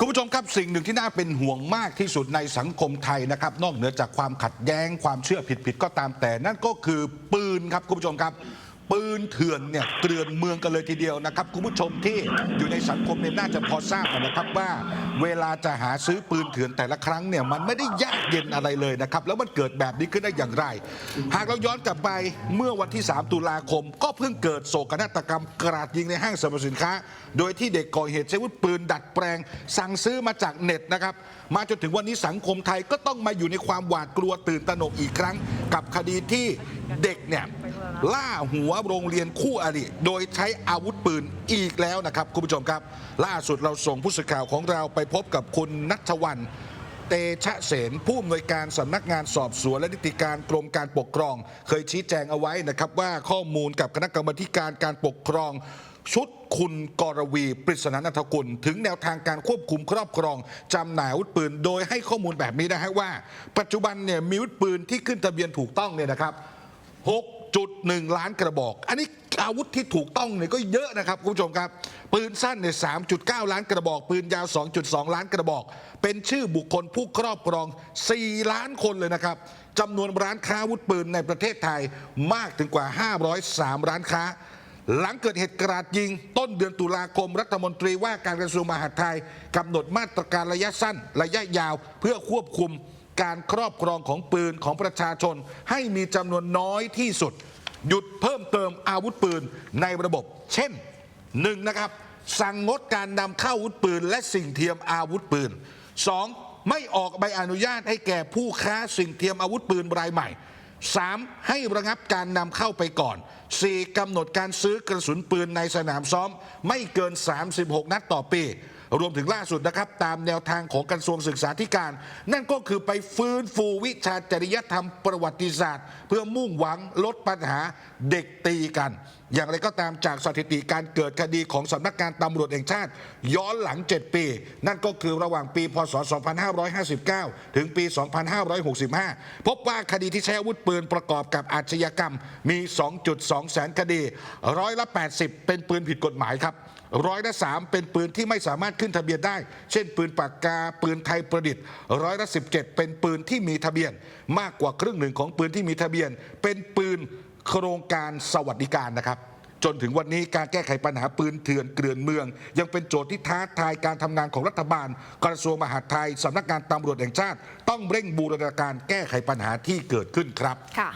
คุณผู้ชมครับสิ่งหนึ่งที่น่าเป็นห่วงมากที่สุดในสังคมไทยนะครับ นอกเหนือจากความขัดแย้งความเชื่อผิดๆก็ตามแต่นั่นก็คือปืนครับคุณผู้ชมครับ ปืนเถื่อนเนี่ยเกลื่อนเมืองกันเลยทีเดียวนะครับคุณผู้ชมที่อยู่ในสังคมเนี่ยน่าจะพอทราบกันนะครับว่า เวลาจะหาซื้อปืนเถื่อนแต่ละครั้งเนี่ยมันไม่ได้ยากเย็นอะไรเลยนะครับแล้วมันเกิดแบบนี้ขึ้นได้อย่างไร หากเราย้อนกลับไปเมื่อวันที่ 3 ตุลาคม ก็เพิ่งเกิดโศกนาฏกรรมกราดยิงในห้างสรรพสินค้า โดยที่เด็กก่อเหตุใช้วุธปืนดัดแปลง สั่งซื้อมาจากเน็ตนะครับมาจนถึงวันนี้สังคมไทยก็ต้องมาอยู่ในความหวาดกลัวตื่นตระหนกอีกครั้ง กับคดีที่เด็กเนี่ยล่าหัวโรงเรียนคู่อริโดยใช้อาวุธปืนอีกแล้วนะครับคุณผู้ชมครับ ล่าสุดเราส่งผู้สื่อข่าวของเราไปพบกับคุณนัทวันเตชะเสนผู้อำนวยการสำนักงานสอบสวนและนิติการกรมการปกครอง เคยชี้แจงเอาไว้นะครับว่าข้อมูลกับคณะกรรมการการปกครอง ชุดคุณกรวี ปริศนานัทกุล ถึงแนวทางการควบคุมครอบครองจำหน่ายอาวุธปืน โดยให้ข้อมูลแบบนี้นะฮะว่า ปัจจุบันเนี่ยมีอาวุธปืนที่ขึ้นทะเบียนถูกต้องเนี่ยนะครับ 6.1 ล้านกระบอก อันนี้อาวุธที่ถูกต้องเนี่ยก็เยอะนะครับคุณผู้ชมครับ ปืนสั้นเนี่ย 3.9 ล้านกระบอก ปืนยาว 2.2 ล้านกระบอก เป็นชื่อบุคคลผู้ครอบครอง 4 ล้านคนเลยนะครับจำนวนร้านค้าอาวุธปืนในประเทศไทยมากถึงกว่า 503 ร้านค้า หลังเกิดเหตุกราดยิง ต้นเดือนตุลาคมรัฐมนตรีว่าการกระทรวงมหาดไทยกำหนดมาตรการระยะสั้น ระยะยาว เพื่อควบคุม การครอบครองของปืนของประชาชน ให้มีจำนวนน้อยที่สุด หยุดเพิ่มเติมอาวุธปืนในระบบ เช่นหนึ่งนะครับ สั่งงดการนำเข้าอาวุธปืน และสิ่งเทียมอาวุธปืน 2. ไม่ออกใบอนุญาตให้แก่ผู้ค้าสิ่งเทียมอาวุธปืนรายใหม่ 3. ให้ระงับการนำเข้าไปก่อน 4. กำหนดการซื้อกระสุนปืนในสนามซ้อม ไม่เกิน 36 นัดต่อปี รวมถึงล่าสุดนะครับตามแนวทางของกระทรวงศึกษาธิการ นั่นก็คือไปฟื้นฟูวิชาจริยธรรมประวัติศาสตร์ เพื่อมุ่งหวังลดปัญหาเด็กตีกัน อย่างไรก็ตามจากสถิติการเกิดคดีของสำนักงานตำรวจแห่งชาติ ย้อนหลัง 7 ปี นั่นก็คือระหว่างปีพศ 2559 ถึงปี 2565 พบว่าคดีที่ใช้อาวุธปืนประกอบกับอาชญากรรมมี 2.2 แสนคดี ร้อยละ 80 เป็นปืนผิดกฎหมายครับ ร้อยละสามเป็นปืนที่ไม่สามารถขึ้นทะเบียนได้ เช่น ปืนปากกา ปืนไทยประดิษฐ์ร้อยละสิเป็นปืนที่มีทะเบียน มากกว่าครึ่งหนึ่งของปืนที่มีทะเบียน เป็นปืนโครงการสวัสดิการนะครับจนถึงวันนี้การแก้ไขปัญหาปืนเถื่อนเกลื่อนเมือง ยังเป็นโจทย์ที่ท้าทายการทำงานของรัฐบาล กระทรวงมหาดไทยสำนักงานตำรวจแห่งชาติ ต้องเร่งบูรณาการแก้ไขปัญหาที่เกิดขึ้นครับค่ะ